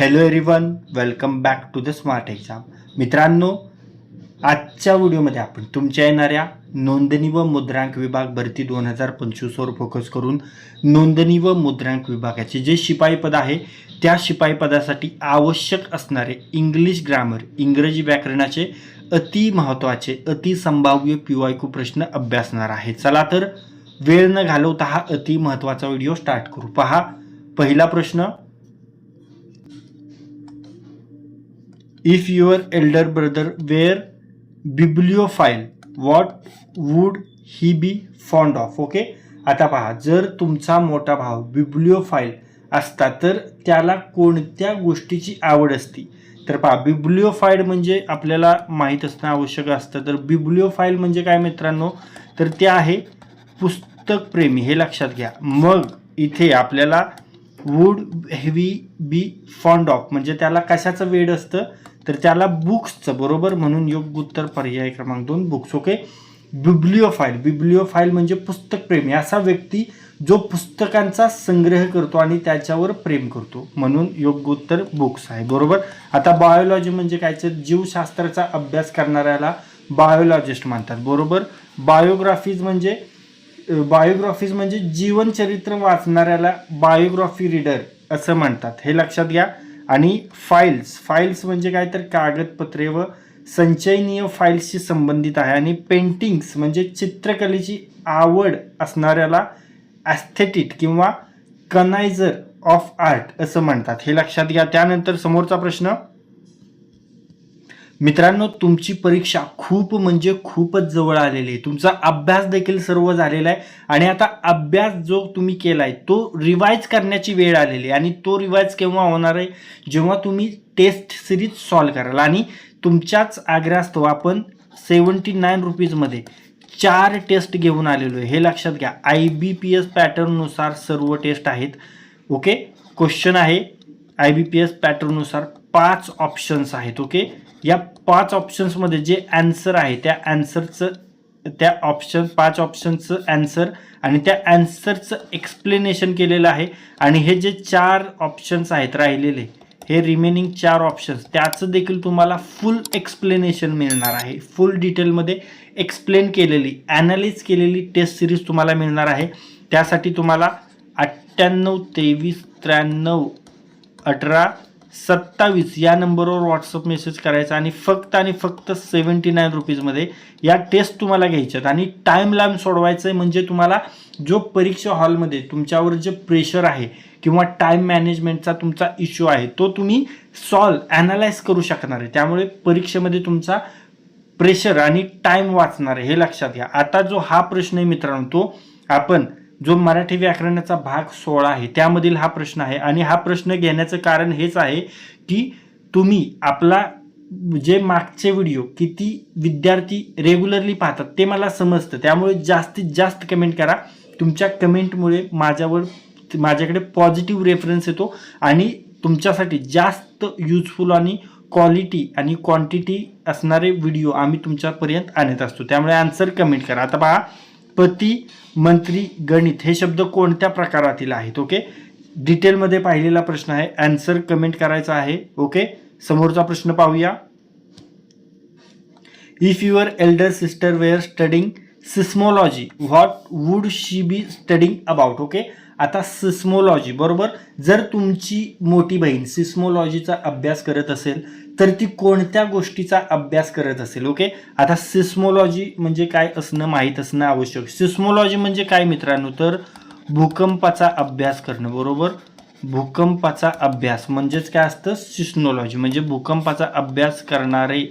Hello everyone welcome back to the smart exam मित्रांनो आजच्या व्हिडिओमध्ये आपण तुमच्या येणाऱ्या नोंदणी व मुद्रांक विभाग भरती दोन हजार पंचवीसवर फोकस करून नोंदणी व मुद्रांक विभागाचे जे शिपाई पद आहे त्या शिपाई पदासाठी आवश्यक असणारे इंग्लिश ग्रामर इंग्रजी व्याकरणाचे अति महत्त्वाचे अति संभाव्य पी प्रश्न अभ्यासणार आहे. चला तर वेळ न घालवता हा अति महत्त्वाचा व्हिडिओ स्टार्ट करू. पहा पहिला प्रश्न if your elder brother were bibliophile what would he be fond of okay आता पहा जर तुमचा मोठा भाव बिब्लिओफाईल असता तर त्याला कोणत्या गोष्टीची आवड असती? तर पहा बिब्लिओफाईड म्हणजे आपल्याला माहीत असणं आवश्यक असतं. तर बिब्लिओफाईल म्हणजे काय मित्रांनो? तर ते आहे पुस्तकप्रेमी हे लक्षात घ्या. मग इथे आपल्याला would heavy be fond of म्हणजे त्याला कशाचं वेड असतं? तर त्याला बुक्सचं बरोबर? म्हणून योग्य उत्तर पर्याय क्रमांक दोन बुक्स. ओके? बिब्लिओफाईल. बिब्लिओफाईल म्हणजे पुस्तकप्रेमी असा व्यक्ती जो पुस्तकांचा संग्रह करतो आणि त्याच्यावर प्रेम करतो. म्हणून योग्य उत्तर बुक्स आहे. बरोबर? आता बायोलॉजी म्हणजे काय? जीवशास्त्राचा अभ्यास करणाऱ्याला बायोलॉजिस्ट म्हणतात बरोबर? बायोग्राफीज म्हणजे बायोग्राफीज म्हणजे जीवनचरित्र वाचणाऱ्याला बायोग्राफी रीडर असं म्हणतात हे लक्षात घ्या. आणि फाईल्स फाईल्स म्हणजे काय तर कागदपत्रे व संचयनीय फाईल्सशी संबंधित आहे. आणि पेंटिंग्स म्हणजे चित्रकलेची आवड असणाऱ्याला ॲस्थेटिट किंवा कनायझर ऑफ आर्ट असं म्हणतात. हे लक्षात घ्या. त्यानंतर समोरचा प्रश्न मित्रांनो तुमची परीक्षा खूप म्हणजे खूपच जवळ आलेली आहे. तुमचा अभ्यास देखील सर्व झालेला आहे. आणि आता अभ्यास जो तुम्ही केला आहे तो रिवाईज करण्याची वेळ आलेली आहे. आणि तो रिवाईज केव्हा होणार आहे? जेव्हा तुम्ही टेस्ट सिरीज सॉल्व कराल. आणि तुमच्याच आग्रहास्तव आपण सेवन्टी नाईन रुपीजमध्ये चार टेस्ट घेऊन आलेलो आहे. हे लक्षात घ्या. आय बी पी एस पॅटर्ननुसार सर्व टेस्ट आहेत. ओके क्वेश्चन आहे. आय बी पी एस पॅटर्ननुसार पाच ऑप्शन्स आहेत. ओके या पाच ऑप्शन्समध्ये जे ॲन्सर आहे त्या ॲन्सरचं त्या ऑप्शन पाच ऑप्शनचं ॲन्सर आणि त्या ॲन्सरचं एक्सप्लेनेशन केलेलं आहे. आणि हे जे चार ऑप्शन्स आहेत राहिलेले हे रिमेनिंग चार ऑप्शन्स त्याचं देखील तुम्हाला फुल एक्सप्लेनेशन मिळणार आहे. फुल डिटेलमध्ये एक्सप्लेन केलेली ॲनालिस केलेली टेस्ट सिरीज तुम्हाला मिळणार आहे. त्यासाठी तुम्हाला अठ्ठ्याण्णव तेवीस त्र्याण्णव अठरा सत्तावीस या नंबरवर व्हॉट्सअप मेसेज करायचा आणि फक्त आणि फक्त सेवन्टी नाईन रुपीजमध्ये या टेस्ट तुम्हाला घ्यायच्यात आणि टाईम लाईन सोडवायचं आहे म्हणजे तुम्हाला जो परीक्षा हॉलमध्ये तुमच्यावर जे प्रेशर आहे किंवा टाईम मॅनेजमेंटचा तुमचा इश्यू आहे तो तुम्ही सॉल्व ॲनालाइज करू शकणार आहे. त्यामुळे परीक्षेमध्ये तुमचा प्रेशर आणि टाईम वाचणार आहे हे लक्षात घ्या. आता जो हा प्रश्न आहे मित्रांनो तो आपण जो मराठी व्याकरणाचा भाग सोळा आहे त्यामधील हा प्रश्न आहे. आणि हा प्रश्न घेण्याचं कारण हेच आहे की तुम्ही आपला जे मागचे व्हिडिओ किती विद्यार्थी रेग्युलरली पाहतात ते मला समजतं. त्यामुळे जास्तीत जास्त कमेंट करा. तुमच्या कमेंटमुळे माझ्यावर माझ्याकडे पॉझिटिव्ह रेफरन्स येतो आणि तुमच्यासाठी जास्त युजफुल आणि क्वालिटी आणि क्वांटिटी असणारे व्हिडिओ आम्ही तुमच्यापर्यंत आणत असतो. त्यामुळे आन्सर कमेंट करा. आता पहा पती मंत्री गणित हे शब्द कोणत्या प्रकारातील आहेत ओके डिटेलमध्ये पाहिलेला प्रश्न आहे. अँसर कमेंट करायचा आहे ओके समोरचा प्रश्न पाहूया. If your elder sister were studying seismology what would she be studying about okay आता सिस्मोलॉजी बरोबर? जर तुमची मोठी बहीण सिस्मोलॉजीचा अभ्यास करत असेल तर ती कोणत्या गोष्टीचा अभ्यास करत असेल ओके आता सिस्मोलॉजी म्हणजे काय असणं माहीत असणं आवश्यक. सिस्मोलॉजी म्हणजे काय मित्रांनो? तर भूकंपाचा अभ्यास करणं बरोबर? भूकंपाचा अभ्यास म्हणजेच काय असतं? सिस्मोलॉजी. म्हणजे भूकंपाचा अभ्यास करणारे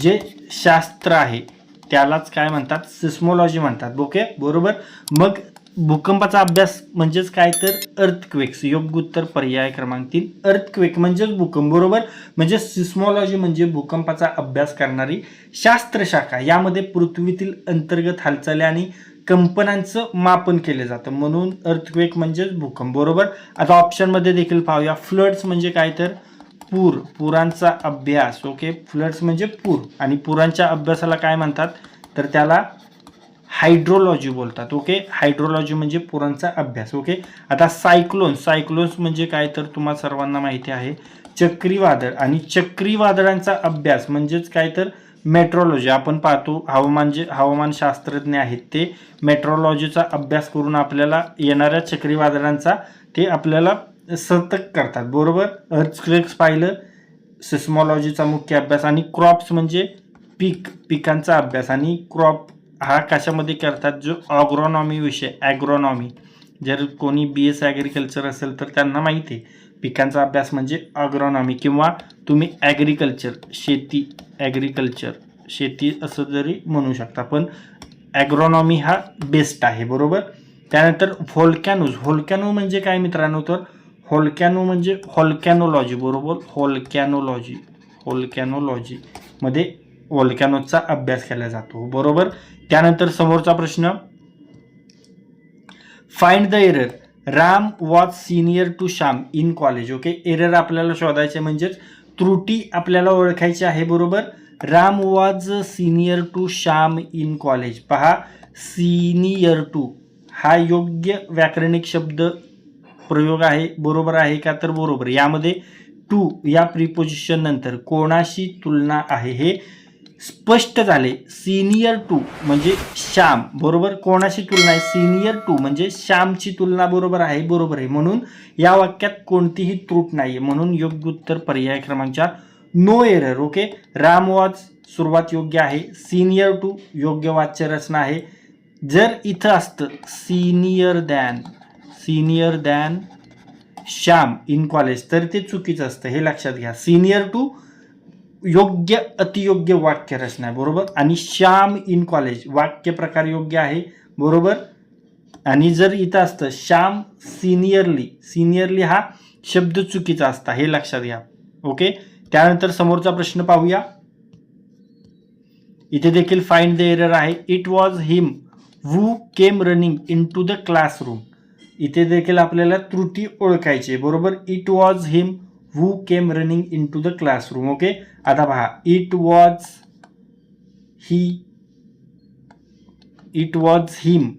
जे शास्त्र आहे त्यालाच काय म्हणतात? सिस्मोलॉजी म्हणतात ओके बरोबर? मग भूकंपाचा अभ्यास म्हणजेच काय तर अर्थक्वेक्स योग्य उत्तर पर्याय क्रमांक तीन. अर्थक्वेक म्हणजेच भूकंप बरोबर? म्हणजे सिस्मॉलॉजी म्हणजे भूकंपाचा अभ्यास करणारी शास्त्रशाखा यामध्ये पृथ्वीतील अंतर्गत हालचाली आणि कंपनांचं मापन केलं जातं. म्हणून अर्थक्वेक म्हणजेच भूकंप बरोबर? आता ऑप्शनमध्ये देखील पाहूया. फ्लड्स म्हणजे काय तर? पूर. पुरांचा अभ्यास. ओके फ्लड्स म्हणजे पूर. आणि पुरांच्या अभ्यासाला काय म्हणतात? तर त्याला हायड्रोलॉजी बोलतात ओके? हायड्रोलॉजी म्हणजे पुरांचा अभ्यास ओके? आता सायक्लोन्स सायक्लोन्स म्हणजे काय तर तुम्हाला सर्वांना माहिती आहे. चक्रीवादळ आणि चक्रीवादळांचा अभ्यास म्हणजेच काय तर मेट्रोलॉजी आपण पाहतो हवामान जे हवामानशास्त्रज्ञ आहेत ते मेट्रोलॉजीचा अभ्यास करून आपल्याला येणाऱ्या चक्रीवादळांचा ते आपल्याला सतर्क करतात बरोबर? अर्थक्लेक्स पाहिलं सिस्मॉलॉजीचा मुख्य अभ्यास आणि क्रॉप्स म्हणजे पीक पिकांचा अभ्यास आणि क्रॉप हा कशामध्ये करतात? जो ऑग्रॉनॉमी विषय ॲग्रॉनॉमी जर कोणी बी एस ॲग्रिकल्चर असेल तर त्यांना माहिती आहे. पिकांचा अभ्यास म्हणजे ऑग्रॉनॉमी किंवा तुम्ही ॲग्रिकल्चर शेती ॲग्रिकल्चर शेती असं जरी म्हणू शकता पण ॲग्रॉनॉमी हा बेस्ट आहे बरोबर? त्यानंतर होलकॅनोज होलकॅनो म्हणजे काय मित्रांनो? तर होलकॅनो म्हणजे होलकॅनोलॉजी बरोबर? होलकॅनोलॉजी होलकॅनोलॉजीमध्ये वॉलकॅनोजचा अभ्यास केला जातो. बरोबर? त्यानंतर समोरचा प्रश्न. Find the error Ram was senior to Shyam in college okay error आपल्याला शोधायचे म्हणजेच त्रुटी आपल्याला ओळखायची आहे बरोबर? Ram was senior to Shyam in college पहा सिनियर टू हा योग्य व्याकरणिक शब्द प्रयोग आहे बरोबर आहे का? तर बरोबर. यामध्ये टू या प्रिपोजिशन नंतर कोणाशी तुलना आहे हे स्पष्ट झाले. सिनियर टू म्हणजे श्याम. बरोबर? कोणाशी तुलना आहे? सिनियर टू म्हणजे श्यामची तुलना बरोबर आहे बरोबर आहे. म्हणून या वाक्यात कोणतीही त्रुट नाही म्हणून योग्य उत्तर पर्याय क्रमांकच्या no error okay Ram was सुरुवात योग्य आहे. सिनियर टू योग्य वाच्य रचना आहे. जर इथं असतं senior than senior than Shyam in college तर ते चुकीचं असतं. हे लक्षात घ्या. सिनियर टू योग्य अतियोग्य वाक्य रचना आहे बरोबर? आणि श्याम इन कॉलेज वाक्य प्रकार योग्य आहे बरोबर? आणि जर इथं असतं श्याम सिनियरली सिनियरली हा शब्द चुकीचा असता हे लक्षात घ्या. ओके? त्यानंतर समोरचा प्रश्न पाहूया. इथे देखील फाइंड द एरर आहे. It was him who came running in to the classroom इथे देखील आपल्याला त्रुटी ओळखायची बरोबर? It was him who came running in to the classroom okay आता पहा it was he it was him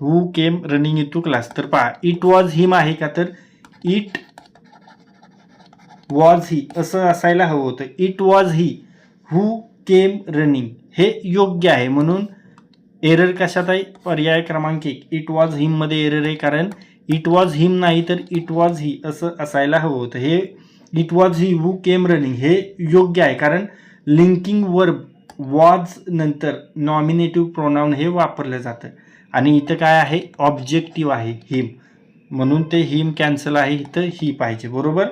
who came running in to class तर पहा इट वॉज हिम आहे का? तर इट वॉज ही असं असायला हवं होतं. It was he who came running हे योग्य आहे. म्हणून एरर कशात आहे? पर्याय क्रमांक एक. इट वॉज हिममध्ये एरर आहे कारण इट वॉज हिम नाही तर इट वॉज ही असं असायला हवं होतं. हे it was he who came running हे योग्य आहे कारण लिंकिंग वर्ब वॉज नंतर नॉमिनेटिव्ह प्रोनाऊन हे वापरलं जातं. आणि इथं काय आहे? ऑब्जेक्टिव्ह आहे हिम म्हणून ते हिम कॅन्सल आहे इथं ही पाहिजे बरोबर?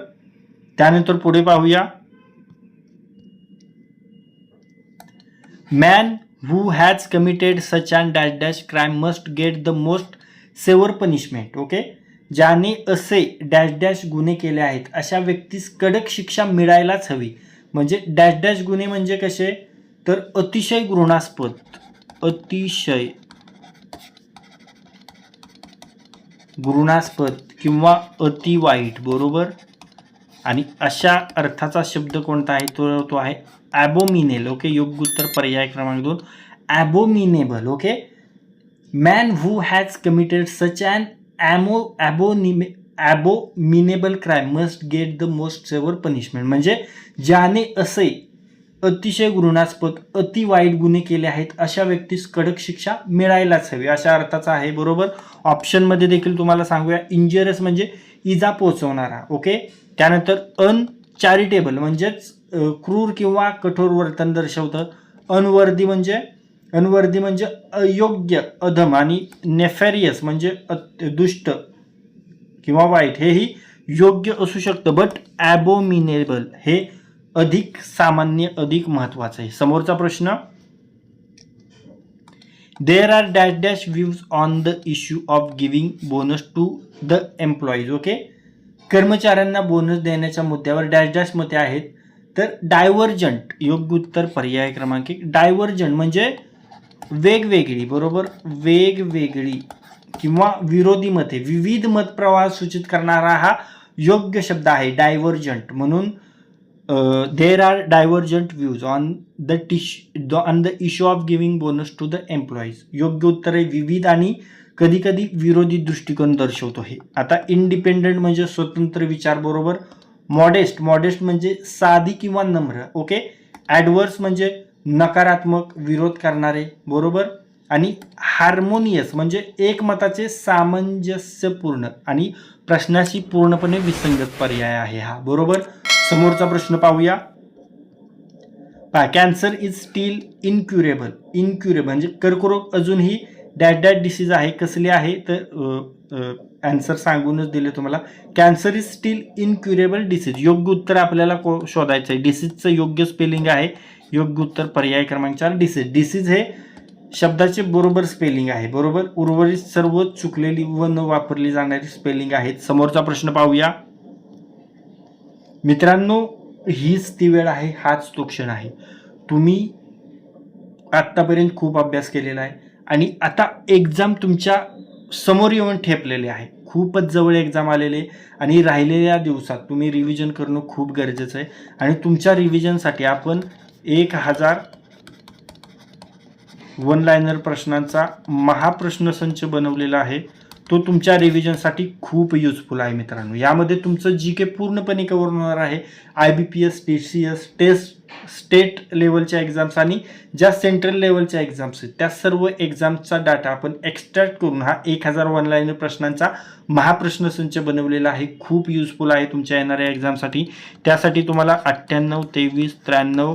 त्यानंतर पुढे पाहूया. Man who has committed such and dash dash crime must get the most severe punishment okay ज्याने असे डॅश डॅश गुन्हे केले आहेत अशा व्यक्तीस कडक शिक्षा मिळायलाच हवी. म्हणजे डॅश डॅश गुन्हे म्हणजे कसे? तर अतिशय घृणास्पद. अतिशय घृणास्पद किंवा अति वाईट बरोबर? आणि अशा अर्थाचा शब्द कोणता आहे? तो तो आहे ॲबोमिनेल ओके योग्य उत्तर पर्याय क्रमांक दोन. Abominable. Okay? Man who has committed such and ॲमो ॲबोनिमे abominable crime must get the most severe punishment म्हणजे ज्याने असे अतिशय घृणास्पद अति वाईट गुन्हे केले आहेत अशा व्यक्तीस कडक शिक्षा मिळायलाच हवी. अशा अर्थाचा आहे बरोबर? ऑप्शनमध्ये देखील तुम्हाला सांगूया इंजिरियस म्हणजे इजा पोचवणारा ओके त्यानंतर अनचॅरिटेबल म्हणजेच क्रूर किंवा कठोर वर्तन दर्शवतं. अनवर्दी म्हणजे अनवर्दी म्हणजे अयोग्य अधम आणि नेफेरियस म्हणजे दुष्ट किंवा वाईट. हेही योग्य असू शकतं बट ॲबोमिनेबल हे अधिक सामान्य अधिक महत्वाचं आहे. समोरचा प्रश्न there are dash dash views on the issue of giving bonus to the employees okay कर्मचाऱ्यांना बोनस देण्याच्या मुद्द्यावर डॅश डॅश मते आहेत. तर डायव्हर्जंट योग्य उत्तर पर्याय क्रमांक एक. डायव्हर्जंट म्हणजे वेगवेगळी बरोबर? वेगवेगळी किंवा विरोधी मते विविध मतप्रवाह सूचित करणारा हा योग्य शब्द आहे डायव्हर्जंट म्हणून there are divergent views on the टिश on the issue of giving bonus to the employees योग्य उत्तर आहे विविध आणि कधी कधी विरोधी दृष्टिकोन दर्शवतो हे. आता इंडिपेंडंट म्हणजे स्वतंत्र विचार बरोबर? मॉडेस्ट मॉडेस्ट म्हणजे साधी किंवा नम्र ओके ॲडवर्स म्हणजे नकारात्मक विरोध करणारे बरोबर? आणि हार्मोनियस म्हणजे एकमताचे सामंजस्यपूर्ण आणि प्रश्नाशी पूर्णपणे विसंगत पर्याय आहे हा बरोबर? समोरचा प्रश्न पाहूया. पहा cancer is still incurable incurable म्हणजे कर्करोग अजूनही डॅट डॅट डिसीज आहे कसली आहे? तर ॲन्सर सांगूनच दिले तुम्हाला. Cancer is still incurable disease योग्य उत्तर आपल्याला को शोधायचं आहे डिसीजचं योग्य स्पेलिंग आहे. योग्य उत्तर पर्याय क्रमांक चार डिसीज डिसीज हे शब्दाचे बरोबर स्पेलिंग आहे. बरोबर? उर्वरित सर्व चुकलेली व न वापरली जाणारी स्पेलिंग आहेत. समोरचा प्रश्न पाहूया. मित्रांनो हीच ती वेळ आहे हाच तो क्षण आहे. तुम्ही आत्तापर्यंत खूप अभ्यास केलेला आहे आणि आता एक्झाम तुमच्यासमोर येऊन ठेपलेले आहे. खूपच जवळ एक्झाम आलेले आणि राहिलेल्या दिवसात तुम्ही रिव्हिजन करणं खूप गरजेचं आहे. आणि तुमच्या रिव्हिजनसाठी आपण एक हजार वन लायनर प्रश्नांचा महाप्रश्नसंच बनवलेला आहे. तो तुमच्या रिव्हिजनसाठी खूप युजफुल आहे मित्रांनो. यामध्ये तुमचं जी के पूर्णपणे कव्हर होणार आहे. I B P S T C S test state लेवलच्या exams आणि ज्या सेंट्रल लेवलच्या एक्झाम्स आहेत त्या सर्व एक्झाम्सचा डाटा आपण एक्स्ट्रॅक्ट करून हा एक हजार वन लाईन प्रश्नांचा महाप्रश्नसंच बनवलेला आहे. खूप युजफुल आहे तुमच्या येणाऱ्या एक्झामसाठी त्यासाठी तुम्हाला अठ्ठ्याण्णव तेवीस त्र्याण्णव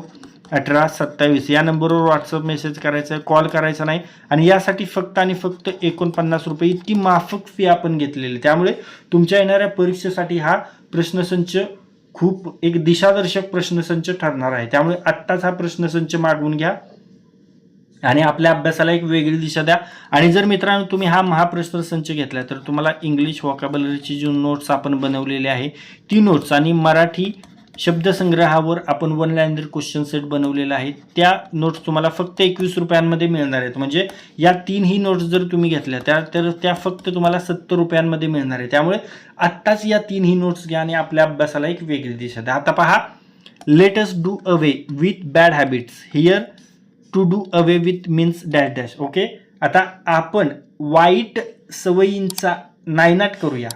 अठरा सत्तावीस. या नंबरवर व्हॉट्सअप मेसेज करायचा आहे कॉल करायचा नाही. आणि यासाठी फक्त आणि फक्त एकोणपन्नास रुपये इतकी माफक फी आपण घेतलेली. त्यामुळे तुमच्या येणाऱ्या परीक्षेसाठी हा प्रश्नसंच खूप एक दिशादर्शक प्रश्नसंच ठरणार आहे. त्यामुळे आत्ताच हा प्रश्नसंच मागवून घ्या. आणि आपल्या अभ्यासाला एक वेगळी दिशा द्या. आणि जर मित्रांनो तुम्ही हा महाप्रश्न संच घेतला तर तुम्हाला इंग्लिश वॉकॅबलरीची जी नोट्स आपण बनवलेली आहे ती नोट्स आणि मराठी शब्दसंग्रहावर आपण वन लाईनर क्वेश्चन सेट बनवलेला आहे. त्या नोट्स तुम्हाला फक्त एकवीस रुपयांमध्ये मिळणार आहेत. म्हणजे या तीनही नोट्स जर तुम्ही घेतल्या त्या तर त्या फक्त तुम्हाला सत्तर रुपयांमध्ये मिळणार आहे त्यामुळे आत्ताच या तीनही नोट्स घ्या आणि आपल्या अभ्यासाला एक वेगळी दिशा द्या. आता पहा. Let's do away with bad habits here to do away with means dash dash okay आता आपण वाईट सवयींचा नायनाट करूया.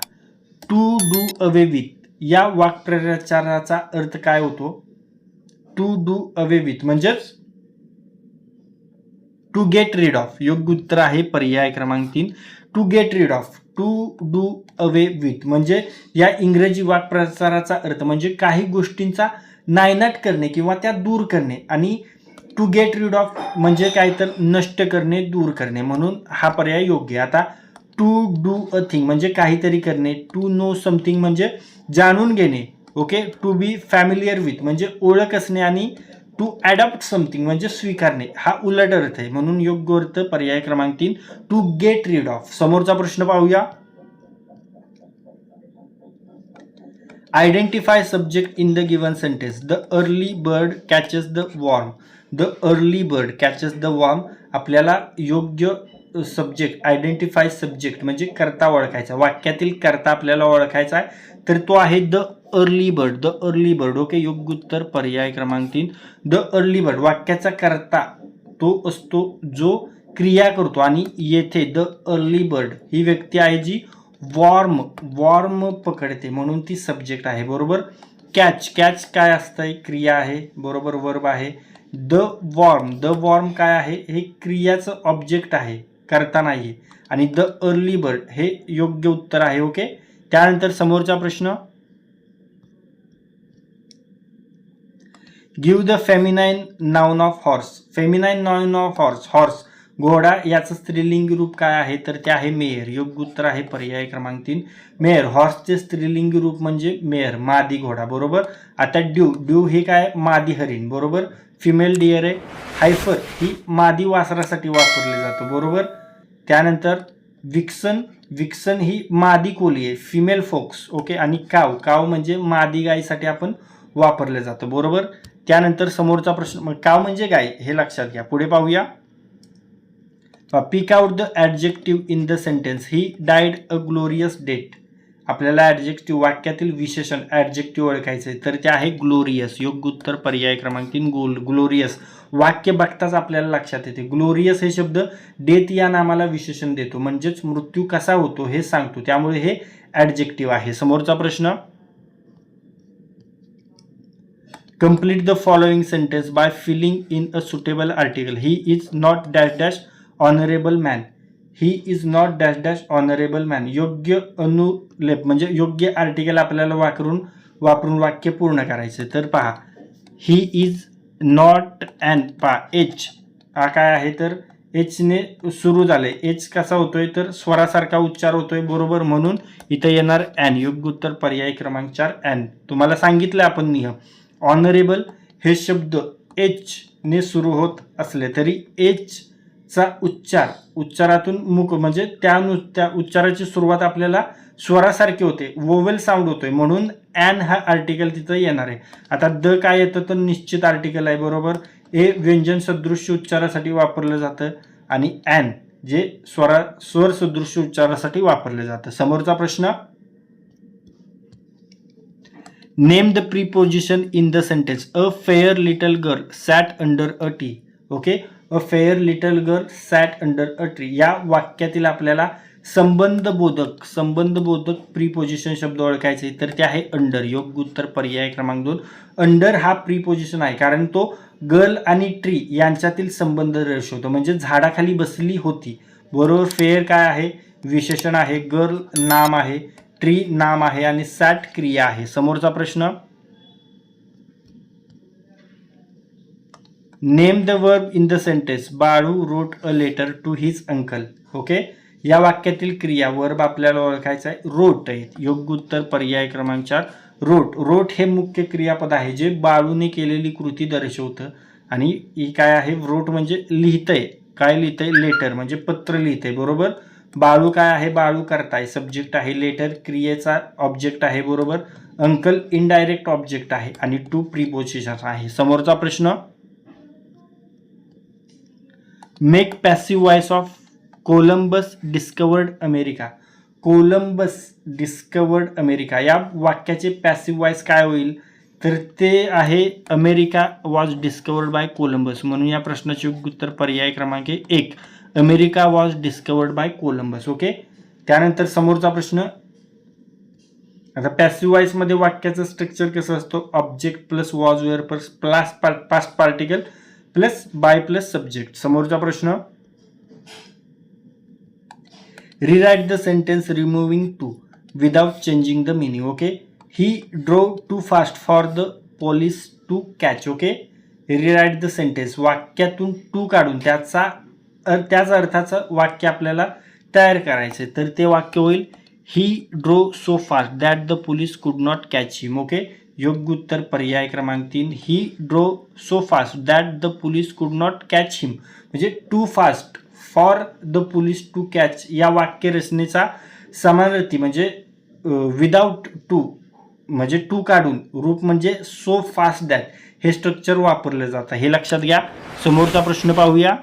टू डू अवे विथ या वाक्प्रचाराचा अर्थ काय होतो? टू डू अवे विथ म्हणजेच टू गेट रीड ऑफ योग्य उत्तर आहे पर्याय क्रमांक तीन. To get rid of to do away with म्हणजे या इंग्रजी वाक्प्रचाराचा अर्थ म्हणजे काही गोष्टींचा नायनाट करणे किंवा त्या दूर करणे आणि टू गेट रीड ऑफ म्हणजे काय तर नष्ट करणे दूर करणे. म्हणून हा पर्याय योग्य आता टू डू अ थिंग म्हणजे काहीतरी करणे. टू नो समथिंग म्हणजे जाणून घेणे okay to be familiar with म्हणजे ओळख असणे आणि टू ॲडॉप्ट समथिंग म्हणजे स्वीकारणे. हा उलट अर्थ आहे. म्हणून योग्य अर्थ पर्याय क्रमांक तीन टू गेट रीड ऑफ समोरचा प्रश्न पाहूया. Identify subject in the given sentence the early bird catches the worm the early bird catches the worm आपल्याला योग्य सब्जेक्ट आयडेंटिफाय सब्जेक्ट म्हणजे करता ओळखायचा. वाक्यातील करता आपल्याला ओळखायचा आहे. तर तो आहे the early bird the early bird okay योग्य उत्तर पर्याय क्रमांक तीन. द अर्ली बर्ड वाक्याचा करता तो असतो जो क्रिया करतो आणि येथे द अर्ली बर्ड ही व्यक्ती आहे जी वॉर्म वॉर्म पकडते. म्हणून ती सब्जेक्ट आहे. बरोबर? कॅच कॅच काय असतं क्रिया आहे. बरोबर? वर्ब आहे. द वॉर्म द वॉर्म काय आहे? हे क्रियाचं ऑब्जेक्ट आहे. करता नाही आणि द अर्ली बर्ड हे योग्य उत्तर आहे ओके त्यानंतर समोरचा प्रश्न. Give the feminine noun of horse feminine noun of horse horse घोडा याचं स्त्रीलिंगी रूप काय आहे? तर ते आहे मेयर योग्य उत्तर आहे पर्याय क्रमांक तीन. मेयर हॉर्सचे स्त्रीलिंगी रूप म्हणजे मेयर मादी घोडा बरोबर? आता ड्यू ड्यू हे काय? मादी हरिण बरोबर? फिमेल डिअर आहे हायफर ही मादी वासरासाठी वापरली जातो बरोबर? त्यानंतर विक्सन विक्सन ही मादी कोली आहे फिमेल फोक्स ओके आणि काव काव म्हणजे मादी गायीसाठी आपण वापरले जातं बरोबर? त्यानंतर समोरचा प्रश्न काव म्हणजे गाय हे लक्षात घ्या. पुढे पाहूया. Pick out the adjective in the sentence he died a glorious death आपल्याला ॲडजेक्टिव्ह वाक्यातील विशेषण ॲडजेक्टिव्ह ओळखायचं आहे तर ते आहे ग्लोरियस योग्य उत्तर पर्याय क्रमांक तीन गोल ग्लोरियस वाक्य बघताच आपल्याला लक्षात येते. ग्लोरियस हे शब्द डेथ या नामाला विशेषण देतो. म्हणजेच मृत्यू कसा होतो हे सांगतो. त्यामुळे हे ॲडजेक्टिव्ह आहे. समोरचा प्रश्न. Complete the following sentence by filling in a suitable article he is not dash dash honourable man he is not dash dash honourable man योग्य अनुलेप म्हणजे योग्य आर्टिकल आपल्याला वापरून वापरून वाक्य पूर्ण करायचं तर पहा ही इज नॉट अँड पहा एच हा काय आहे तर एचने सुरू झाले एच कसा होतोय तर स्वरासारखा उच्चार होतोय बरोबर? म्हणून इथं येणार ॲन योग्य उत्तर पर्याय क्रमांक चार ॲन तुम्हाला सांगितलं आपण नियम ऑनरेबल हे शब्द एचने सुरू होत असले तरी एच चा उच्चार उच्चारातून मुख म्हणजे त्यानु त्या उच्चाराची सुरुवात आपल्याला स्वरासारखी होते वोवेल साऊंड होतोय. म्हणून ॲन हा आर्टिकल तिथं येणार आहे. आता द काय येतं तर निश्चित आर्टिकल आहे बरोबर? ए व्यंजन सदृश्य उच्चारासाठी वापरलं जातं आणि ॲन जे स्वरा स्वर सदृश्य उच्चारासाठी वापरलं जातं. समोरचा प्रश्न? Name the preposition in the sentence a fair little girl sat under a tree okay a fair little girl sat under a tree या वाक्यातील आपल्याला संबंध बोधक संबंध बोधक प्रीपोजिशन शब्द ओळखायचे तर ते आहे अंडर योग्य उत्तर पर्याय क्रमांक दोन. अंडर हा प्रीपोजिशन आहे कारण तो गर्ल आणि ट्री यांच्यातील संबंध दर्शवतो. म्हणजे झाडाखाली बसली होती. बरोबर फेअर काय आहे? विशेषण आहे. गर्ल नाम आहे ट्री नाम आहे आणि सॅट क्रिया आहे. समोरचा प्रश्न name the verb in the sentence Balu wrote a letter to his uncle okay या वाक्यातील क्रिया वर्ब आपल्याला ओळखायचा आहे रोट आहे. योग्य उत्तर पर्याय क्रमांक चार रोट रोट हे मुख्य क्रियापद आहे जे बाळूने केलेली कृती दर्शवतं. आणि ही काय आहे? रोट म्हणजे लिहितंय. काय लिहितंय? लेटर म्हणजे पत्र लिहितंय. बरोबर? बाळू काय आहे? बाळू करताय. सब्जेक्ट आहे लेटर क्रियेचा ऑब्जेक्ट आहे. बरोबर? अंकल इनडायरेक्ट ऑब्जेक्ट आहे. आणि टू प्रिपोजिशन आहे. समोरचा प्रश्न? Make passive voice of Columbus discovered America Columbus discovered America या वाक्याचे पॅसिव्ह वॉइस काय होईल? तर ते आहे America was discovered by Columbus म्हणून या प्रश्नाचे उत्तर पर्याय क्रमांक एक. America was discovered by Columbus okay त्यानंतर समोरचा प्रश्न. आता पॅसिव्ह वॉइसमध्ये वाक्याचं स्ट्रक्चर कसं असतो? Object plus was were plus plus past particle plus by plus subject. समोरचा प्रश्न? Rewrite the sentence removing too without changing the meaning okay he drove too fast for the police to catch okay rewrite the sentence वाक्यातून too काढून त्याचा त्याच अर्थाचं वाक्य आपल्याला तयार करायचं आहे तर ते वाक्य होईल he drove so fast that the police could not catch him okay योग्य उत्तर पर्याय क्रमांक तीन. He drove so fast that the police could not catch him म्हणजे too fast for the police to catch या वाक्यरचनेचा समानार्थी म्हणजे विदाउट टू म्हणजे टू काढून रूप म्हणजे सो फास्ट दॅट हे स्ट्रक्चर वापरलं जातं. हे लक्षात घ्या. समोरचा प्रश्न पाहूया.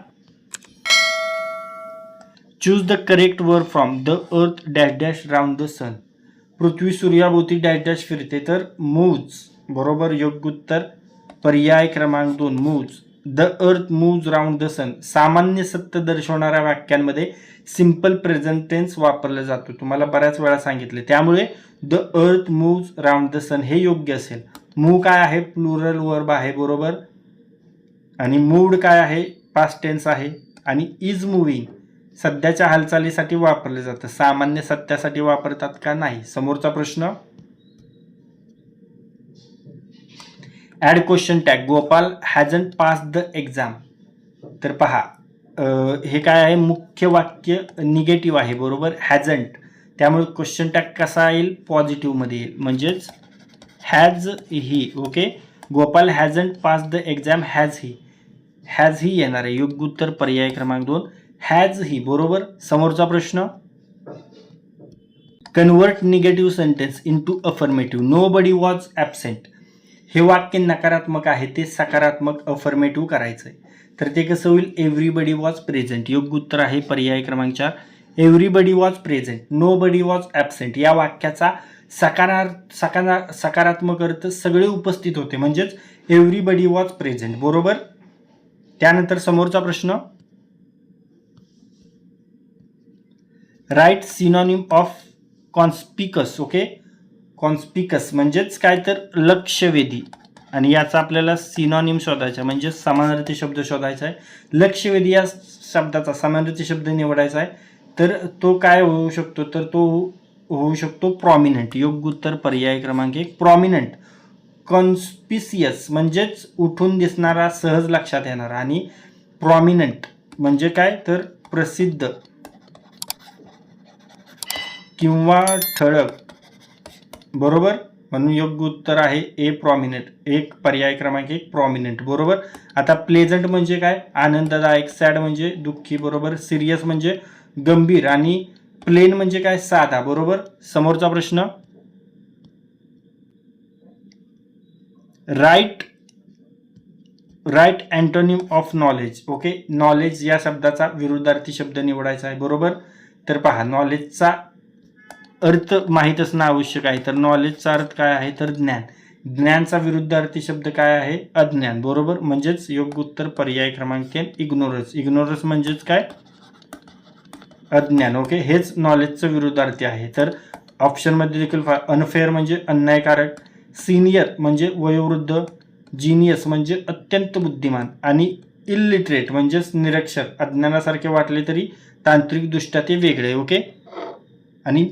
Choose the correct word from the earth dash dash round the sun पृथ्वी सूर्याभोवती डॅश डॅश फिरते तर मूज बरोबर? योग्य उत्तर. पर्याय क्रमांक दोन moves. The earth moves round the sun सामान्य सत्य दर्शवणाऱ्या वाक्यांमध्ये सिंपल प्रेझेंट टेन्स वापरलं जातो. तुम्हाला बऱ्याच वेळा सांगितले. त्यामुळे the earth moves round the सन हे योग्य असेल. मूव काय आहे? प्लुरल वर्ब आहे बरोबर? आणि मूड काय आहे? पास्ट टेन्स आहे. आणि इज मुव्हिंग सध्याच्या हालचालीसाठी वापरले जातं सामान्य सत्यासाठी वापरतात का नाही? समोरचा प्रश्न. Add question tag Gopal hasn't pass the exam तर पहा हे काय आहे? मुख्य वाक्य निगेटिव्ह आहे बरोबर? हॅजंट त्यामुळे क्वेश्चन टॅग कसा येईल? पॉझिटिव्हमध्ये येईल. म्हणजेच has he okay? Gopal hasn't pass the exam has he has he येणार आहे? योग्य उत्तर पर्याय क्रमांक दोन. हॅज ही बरोबर? समोरचा प्रश्न? Convert negative sentence into affirmative nobody was absent हे वाक्य नकारात्मक आहे ते सकारात्मक अफर्मेटिव्ह करायचं आहे तर ते कसं होईल? एव्हरीबडी वॉज प्रेझेंट योग्य उत्तर आहे पर्याय क्रमांक चार everybody was present nobody was absent या वाक्याचा सकारार सकारा सकारात्मक अर्थ सगळे उपस्थित होते. म्हणजेच एव्हरीबडी वॉज प्रेझेंट बरोबर? त्यानंतर समोरचा प्रश्न? Write synonym of conspicuous okay? Conspicuous म्हणजेच काय तर लक्षवेधी. आणि याचा आपल्याला सिनॉनिम शोधायचा आहे. म्हणजे समानार्थी शब्द शोधायचा आहे. लक्षवेधी या शब्दाचा समानार्थी शब्द निवडायचा आहे. तर तो काय होऊ शकतो? तर तो होऊ शकतो प्रॉमिनंट योग्य उत्तर पर्याय क्रमांक एक प्रॉमिनंट कॉन्स्पिसियस म्हणजेच उठून दिसणारा सहज लक्षात येणारा आणि प्रॉमिनंट म्हणजे काय? तर प्रसिद्ध. किंवा ठळक. बरोबर? म्हणून योग्य उत्तर आहे ए प्रॉमिनंट एक पर्याय क्रमांक एक प्रॉमिनंट बरोबर? आता प्लेझंट म्हणजे काय? आनंददायक. सॅड म्हणजे दुःखी. बरोबर? सिरियस म्हणजे गंभीर. आणि प्लेन म्हणजे काय? साधा. बरोबर? समोरचा प्रश्न. Write write antonym of knowledge okay knowledge या शब्दाचा विरुद्धार्थी शब्द निवडायचा आहे. बरोबर? तर पहा नॉलेजचा अर्थ माहीत असणं आवश्यक आहे. तर नॉलेजचा अर्थ काय आहे? तर ज्ञान. ज्ञानचा विरुद्धार्थी शब्द काय आहे? अज्ञान. बरोबर? म्हणजेच योग्य उत्तर पर्याय क्रमांक तीन इग्नोरन्स इग्नोरन्स म्हणजेच काय? अज्ञान. ओके हेच नॉलेजचं विरुद्धार्थी आहे. तर ऑप्शनमध्ये देखील अनफेअर म्हणजे अन्यायकारक. सिनियर म्हणजे वयोवृद्ध. जिनियस म्हणजे अत्यंत बुद्धिमान. आणि इलिटरेट म्हणजेच निरक्षर. अज्ञानासारखे वाटले तरी तांत्रिकदृष्ट्या ते वेगळे. ओके आणि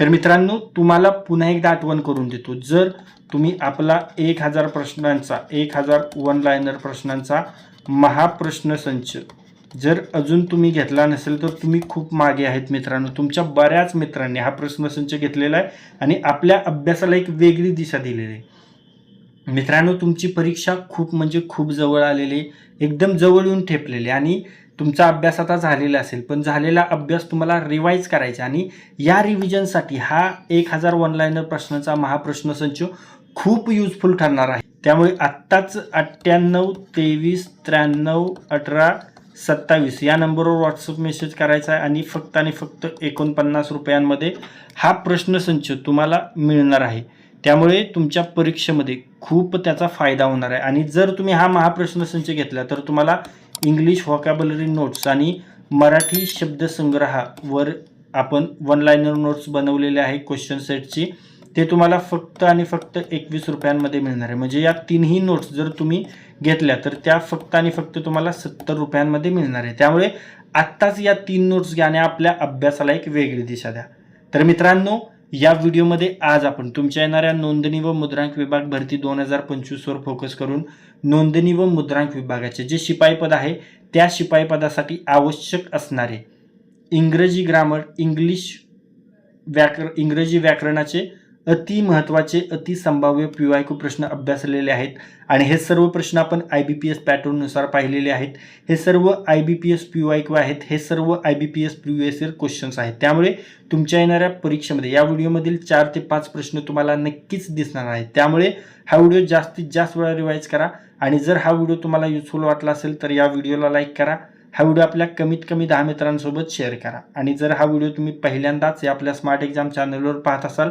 तर मित्रांनो तुम्हाला पुन्हा एकदा आठवण करून देतो. जर तुम्ही आपला एक हजार प्रश्नांचा एक हजार वन लायनर प्रश्नांचा महाप्रश्न संच जर अजून तुम्ही घेतला नसेल तर तुम्ही खूप मागे आहेत मित्रांनो. तुमच्या बऱ्याच मित्रांनी हा प्रश्नसंच घेतलेला आहे आणि आपल्या अभ्यासाला एक वेगळी दिशा दिलेली आहे. मित्रांनो तुमची परीक्षा खूप म्हणजे खूप जवळ आलेली आहे. एकदम जवळ येऊन ठेपलेली आणि तुमचा अभ्यास आता झालेला असेल पण झालेला अभ्यास तुम्हाला रिवाईज करायचा आणि या रिव्हिजनसाठी हा एक हजार ऑनलाईनर प्रश्नाचा महाप्रश्न संच खूप युजफुल ठरणार आहे. त्यामुळे आत्ताच अठ्ठ्याण्णव तेवीस त्र्याण्णव अठरा सत्तावीस या नंबरवर व्हॉट्सअप मेसेज करायचा आहे आणि फक्त आणि फक्त एकोणपन्नास रुपयांमध्ये हा प्रश्नसंच तुम्हाला मिळणार आहे. त्यामुळे तुमच्या परीक्षेमध्ये खूप त्याचा फायदा होणार आहे. आणि जर तुम्ही हा महाप्रश्नसंच घेतला तर तुम्हाला इंग्लिश व्हॉकॅबलरी नोट्स आणि मराठी शब्दसंग्रहावर आपण वन लाईनर नोट्स बनवलेले आहे क्वेश्चन सेटची ते तुम्हाला फक्त आणि फक्त एकवीस रुपयांमध्ये मिळणार आहे. म्हणजे या तिन्ही नोट्स जर तुम्ही घेतल्या तर त्या फक्त आणि फक्त तुम्हाला सत्तर रुपयांमध्ये मिळणार आहे. त्यामुळे आत्ताच या तीन नोट्स घ्याने आपल्या अभ्यासाला एक वेगळी दिशा द्या. तर मित्रांनो या व्हिडिओमध्ये आज आपण तुमच्या येणाऱ्या नोंदणी व मुद्रांक विभाग भरती दोन हजार पंचवीसवर फोकस करून नोंदणी व मुद्रांक विभागाचे जे शिपाई पद आहे त्या शिपाई पदासाठी आवश्यक असणारे इंग्रजी ग्रामर इंग्लिश व्याकर इंग्रजी व्याकरणाचे अति महत्त्वाचे अति संभाव्य पी वाय प्रश्न अभ्यासलेले आहेत. आणि हे सर्व प्रश्न आपण आय बी पी एस पॅटर्ननुसार पाहिलेले आहेत. हे सर्व I B P S P Y Q आहेत. हे सर्व I B P S previous year questions आहेत. त्यामुळे तुमच्या येणाऱ्या परीक्षेमध्ये या व्हिडिओमधील चार ते पाच प्रश्न तुम्हाला नक्कीच दिसणार आहेत. त्यामुळे हा व्हिडिओ जास्तीत जास्त वेळा रिवाईज करा. आणि जर हा व्हिडिओ तुम्हाला युजफुल वाटला असेल तर या व्हिडिओला लाईक करा. हा व्हिडिओ आपल्या कमीत कमी दहा मित्रांसोबत शेअर करा. आणि जर हा व्हिडिओ तुम्ही पहिल्यांदाच या आपल्या स्मार्ट एक्झाम चॅनलवर पाहत असाल